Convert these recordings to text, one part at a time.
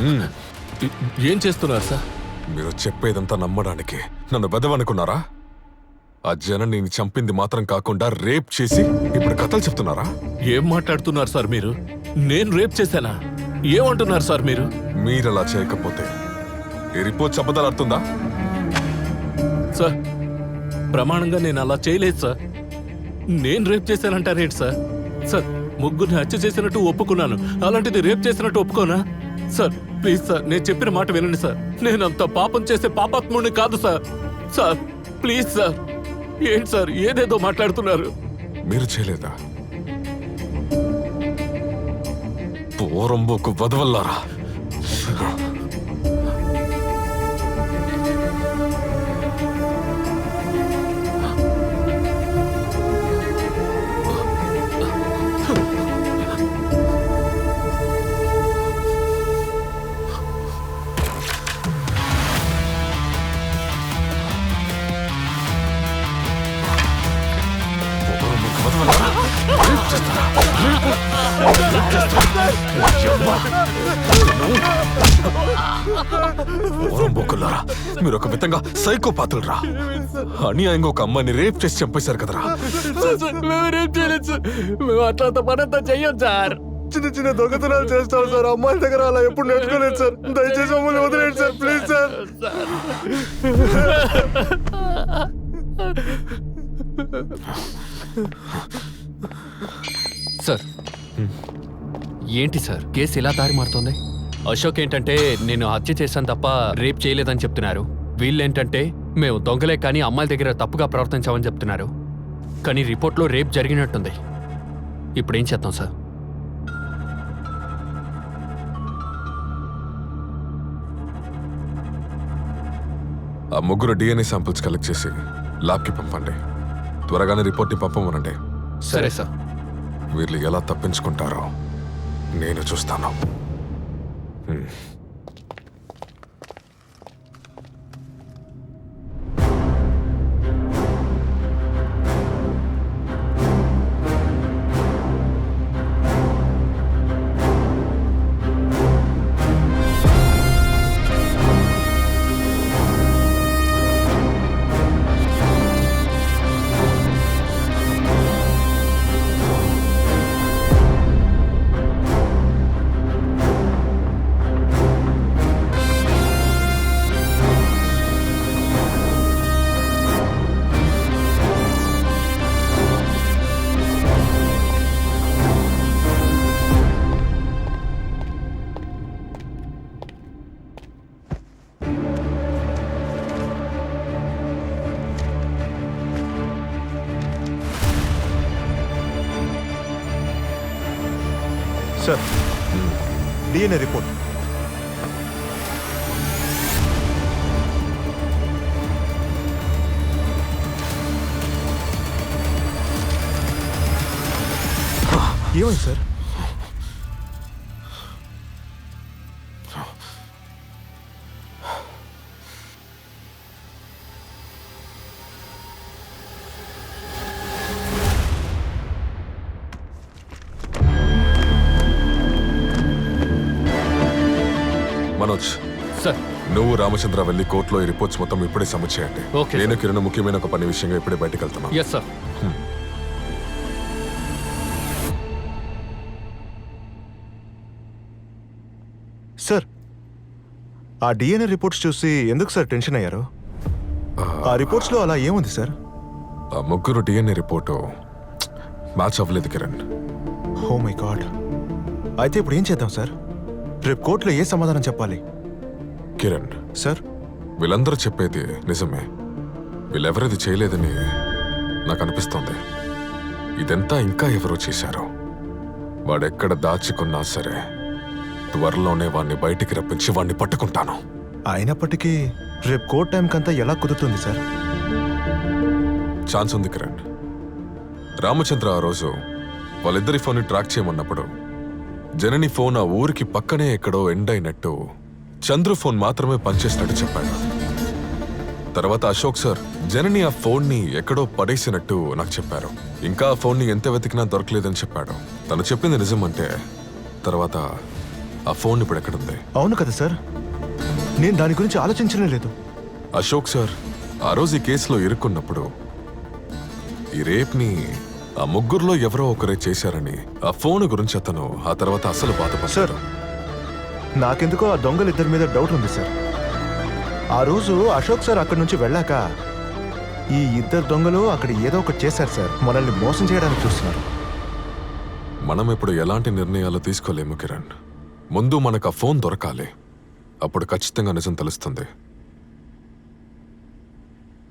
ఏ- చేస్తున్నారు సార్? మీరు చెప్పేదంతా నమ్మడానికి. నన్ను బెదవనుకున్నారా ఆ జనం నేను చంపింది మాత్రం కాకుండా రేప్ చేసి ఇప్పుడు కథలు చెప్తున్నారా? ఏం మాట్లాడుతున్నారు సార్ మీరు? నేను రేప్ చేశానా? ఏమంటున్నారు సార్ మీరు? మీరలా చేయకపోతే ఈ రిపోర్ట్ అబద్ధాలుడుతుందా సార్ ప్రమాణంగా నేను అలా చేయలేదు సార్. నేను రేప్ చేశానంటారేంటి సార్? సార్ ముగ్గురిని హత్య చేసినట్టు ఒప్పుకున్నాను. అలాంటిది రేప్ చేసినట్టు ఒప్పుకోనా? సార్ ప్లీజ్ సార్ నేను చెప్పిన మాట వినండి సార్. నేను అంత పాపం చేసే పాపాత్ముడిని కాదు సార్. Sir please sir. ఏంటి సార్ ఏదేదో మాట్లాడుతున్నారు. మీరు చేయలేదా? పోరంబోకు వదవల్లారా? పోరంబోకులారా మీరు ఒక విధంగా సైకోపాతులరా. అన్యాయంగా ఒక అమ్మాయిని రేప్ చేసి చంపేశారు కదరా. మేము రేప్ చేయలేదు సార్. మేము అట్లా పనంతా చెయ్యం సార్. చిన్న చిన్న దొంగతనాలు చేస్తాం సార్. అమ్మాయిల దగ్గర అలా ఎప్పుడు నేర్చుకోలేదు సార్. దయచేసి మమ్మల్ని వదిలేండి సార్. Please sir sir. ఏంటి సార్? కేసు ఇలా దారి మారుతోంది? అశోక్ ఏంటంటే నేను హత్య చేశాను తప్ప రేప్ చేయలేదని చెప్తున్నారు. వీళ్ళేంటంటే మేము దొంగలే కానీ అమ్మాయిల దగ్గర తప్పుగా ప్రవర్తించామని చెప్తున్నారు. కానీ రిపోర్ట్లో రేప్ జరిగినట్టుంది. ఇప్పుడు ఏం చేద్దాం సార్? ఆ ముగ్గురు డిఎన్ఏ శాంపిల్స్ కలెక్ట్ చేసి ల్యాబ్కి పంపండి. త్వరగానే రిపోర్ట్ని పంపమనండి. సరే సార్. వీళ్ళు ఎలా తప్పించుకుంటారో నేను చూస్తాను. హ్మ్. సార్ డిఎన్ఏ రిపోర్ట్ ఏమైంది సార్ మనోజ్. సార్. నువ్వు రామచంద్ర వెళ్ళి కోర్టులో ఈ రిపోర్ట్స్ మొత్తం ఇప్పుడే సబ్మిట్ చేయండి. ఓకే, నేను కిరణ్ ముఖ్యమైన ఒక పని విషయంగా ఇప్పుడే బయటకు వెళ్తున్నాను ఎస్ సార్ సార్ ఆ డిఎన్ఏ రిపోర్ట్స్ చూసి ఎందుకు సార్ టెన్షన్ అయ్యారు? ఆ రిపోర్ట్స్లో అలా ఏముంది సార్? ఆ ముగ్గురు డిఎన్ఏ రిపోర్టు మ్యాచ్ అవ్వలేదు కిరణ్. Oh my God. అయితే ఇప్పుడు ఏం చేద్దాం సార్? రేపు కోర్టులో ఏ సమాధానం చెప్పాలి? కిరణ్. సార్? వీళ్ళందరూ చెప్పేది నిజమే. వీళ్ళెవరిది చేయలేదని నాకు అనిపిస్తోంది. ఇదంతా ఇంకా ఎవరో చేశారు. వాడెక్కడ దాచుకున్నా సరే త్వరలోనే వాణ్ణి బయటికి రప్పించి వాణ్ణి పట్టుకుంటాను. అయినప్పటికీ రేపు కోర్ట్ టైంకంతా ఎలా కుదురుతుంది సార్? ఛాన్స్ ఉంది కిరణ్. రామచంద్ర ఆ రోజు వాళ్ళిద్దరి ఫోన్ని ట్రాక్ చేయమన్నప్పుడు జనని ఫోన్ ఆ ఊరికి పక్కనే ఎక్కడో ఎండ్ అయినట్టు చంద్రు ఫోన్ మాత్రమే పనిచేసినట్టు చెప్పాడు. తర్వాత అశోక్ సార్ జనని ఆ ఫోన్ని ఎక్కడో పడేసినట్టు నాకు చెప్పారు. ఇంకా ఆ ఫోన్ని ఎంత వెతికినా దొరకలేదని చెప్పాడు. తను చెప్పింది నిజం అంటే తర్వాత ఆ ఫోన్ ఇప్పుడు ఎక్కడుంది? అవును కదా సార్. నేను దాని గురించి ఆలోచించనే లేదు. అశోక్ సార్ ఆ రోజు ఈ కేసులో ఇరుక్కున్నప్పుడు ఈ రేప్ని ఆ ముగ్గురులో ఎవరో ఒకరే చేశారని ఆ ఫోన్ గురించి అతను ఆ తర్వాత అసలు సార్ బాధపడ్డారు నాకెందుకో ఆ దొంగలు ఇద్దరి మీద డౌట్ ఉంది సార్. ఆ రోజు అశోక్ సార్ అక్కడి నుంచి వెళ్ళాక ఈ ఇద్దరు దొంగలు అక్కడ ఏదో ఒకటి చేశారు సార్. మనల్ని మోసం చేయడానికి చూస్తున్నారు. మనం ఇప్పుడు ఎలాంటి నిర్ణయాలు తీసుకోలేము కిరణ్. ముందు మనకు ఆ ఫోన్ దొరకాలి. అప్పుడు ఖచ్చితంగా నిజం తెలుస్తుంది.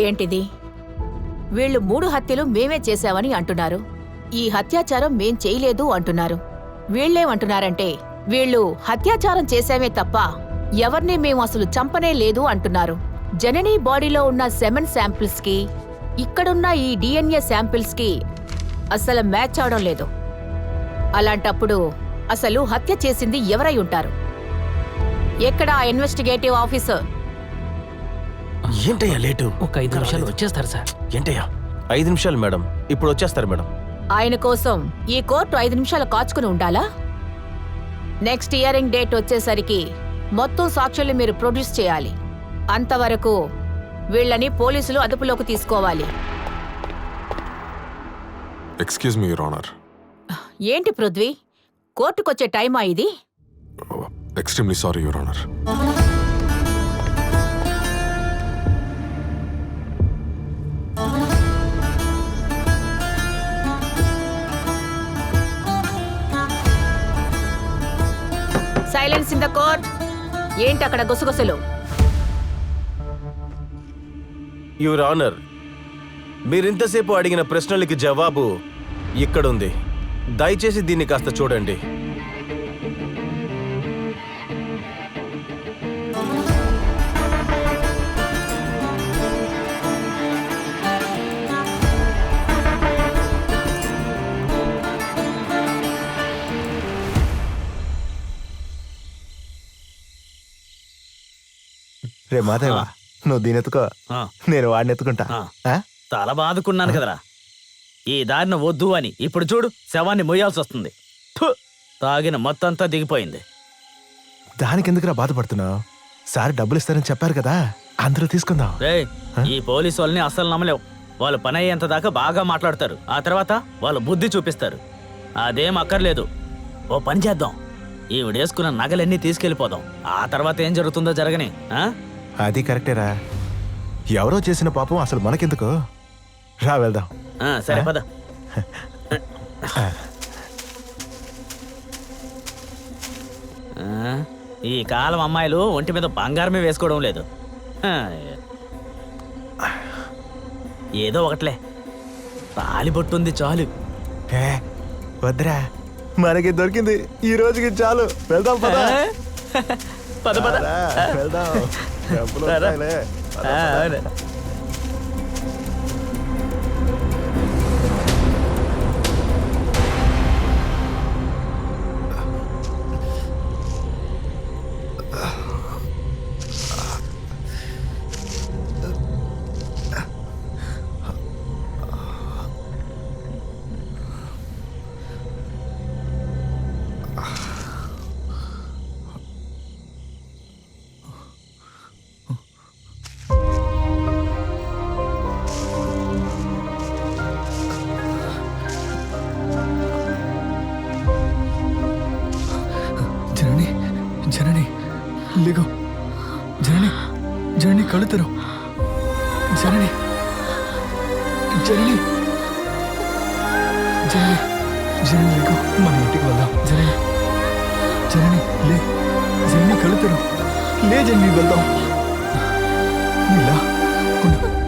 ఏంటిది వీళ్ళు మూడు హత్యలు మేమే చేశామని అంటున్నారు. ఈ హత్యాచారం మేం చేయలేదు అంటున్నారు. వీళ్ళేమంటున్నారంటే వీళ్ళు హత్యాచారం చేశామే తప్ప ఎవరిని మేము అసలు చంపనే లేదు అంటున్నారు. జననీ బాడీలో ఉన్న సెమెన్ శాంపిల్స్కి ఇక్కడున్న ఈ డిఎన్ఏ శాంపిల్స్కి అసలు మ్యాచ్ అవడం లేదు. అలాంటప్పుడు అసలు హత్య చేసింది ఎవరై ఉంటారు? ఎక్కడ ఇన్వెస్టిగేటివ్ ఆఫీసర్? ఏంటయ్యా లేటు? ఒక ఐదు నిమిషాలు వచ్చేస్తారు సార్. ఏంటయ్యా? ఐదు నిమిషాలు మేడం. ఇప్పుడు వచ్చేస్తారు మేడం. ఆయన కోసం ఈ కోర్టు ఐదు నిమిషాలు కాచుకుని ఉండాలా? నెక్స్ట్ ఇయరింగ్ డేట్ వచ్చేసరికి మొత్తం సాక్షుల్ని మీరు ప్రొడ్యూస్ చేయాలి. అంతవరకు వీళ్ళని పోలీసులు అదుపులోకి తీసుకోవాలి. ఎక్స్క్యూజ్ మీ యూర్ ఆనర్ ఏంటి పృథ్వీ? కోర్టుకొచ్చే టైమా ఇది? Extremely sorry your honour silence in the court ఏంటి అక్కడ గుసగుసలు? యువర్ ఆనర్ మీరింతసేపు అడిగిన ప్రశ్నలకి జవాబు ఇక్కడుంది. దయచేసి దీన్ని కాస్త చూడండి. రే మాదేవా నువ్వు దీని ఎత్తుకో ఆ. నేను వాడిని ఎత్తుకుంటా ఆ. ఆ? తల బాదుకున్నాను కదరా. ఈ దారిన వద్దు అని ఇప్పుడు చూడు శవాన్ని మొయ్యాల్సి వస్తుంది థు, తాగిన మొత్తంతా దిగిపోయింది. దానికి ఎందుకురా బాధపడుతున్నావు? సార్ డబ్బులు ఇస్తారని చెప్పారు కదా అందరూ తీసుకుందాం. రే ఈ పోలీసు వాళ్ళని అస్సలు నమ్మలేవు. వాళ్ళు పని అయ్యేంత దాకా బాగా మాట్లాడతారు. ఆ తర్వాత వాళ్ళు బుద్ధి చూపిస్తారు. అదేం అక్కర్లేదు. ఓ పని చేద్దాం. ఈవిడేసుకున్న నగలన్నీ తీసుకెళ్ళిపోదాం. ఆ తర్వాత ఏం జరుగుతుందో జరగని ఆ? అది కరెక్టేరా. ఎవరో చేసిన పాపం అసలు మనకెందుకు? రా వెళ్దాం. ఆ, సరే పద. ఆ, ఈ కాలం అమ్మాయిలు ఒంటి మీద బంగారమే వేసుకోవడం లేదు. ఆ, ఏదో ఒకట్లే. తాలిబొట్టుంది చాలు. ఏ వద్దురా. మనకి దొరికింది ఈ రోజుకి చాలు. వెళ్దాం పద. పద పద వెళ్దాం డబ్బులు. అవును. തള്ളിത്തരോ? ജനനി. ജനനി. ജനനി. ജനനിലേക്ക് മമ്മൂട്ടിക്ക് വല്ലാം ജനനി. ജനനി ലേ ജനനി കെളുത്തരോ ലേ ജനനി ബല്ലാം ഇല്ല. കൊണ്ട്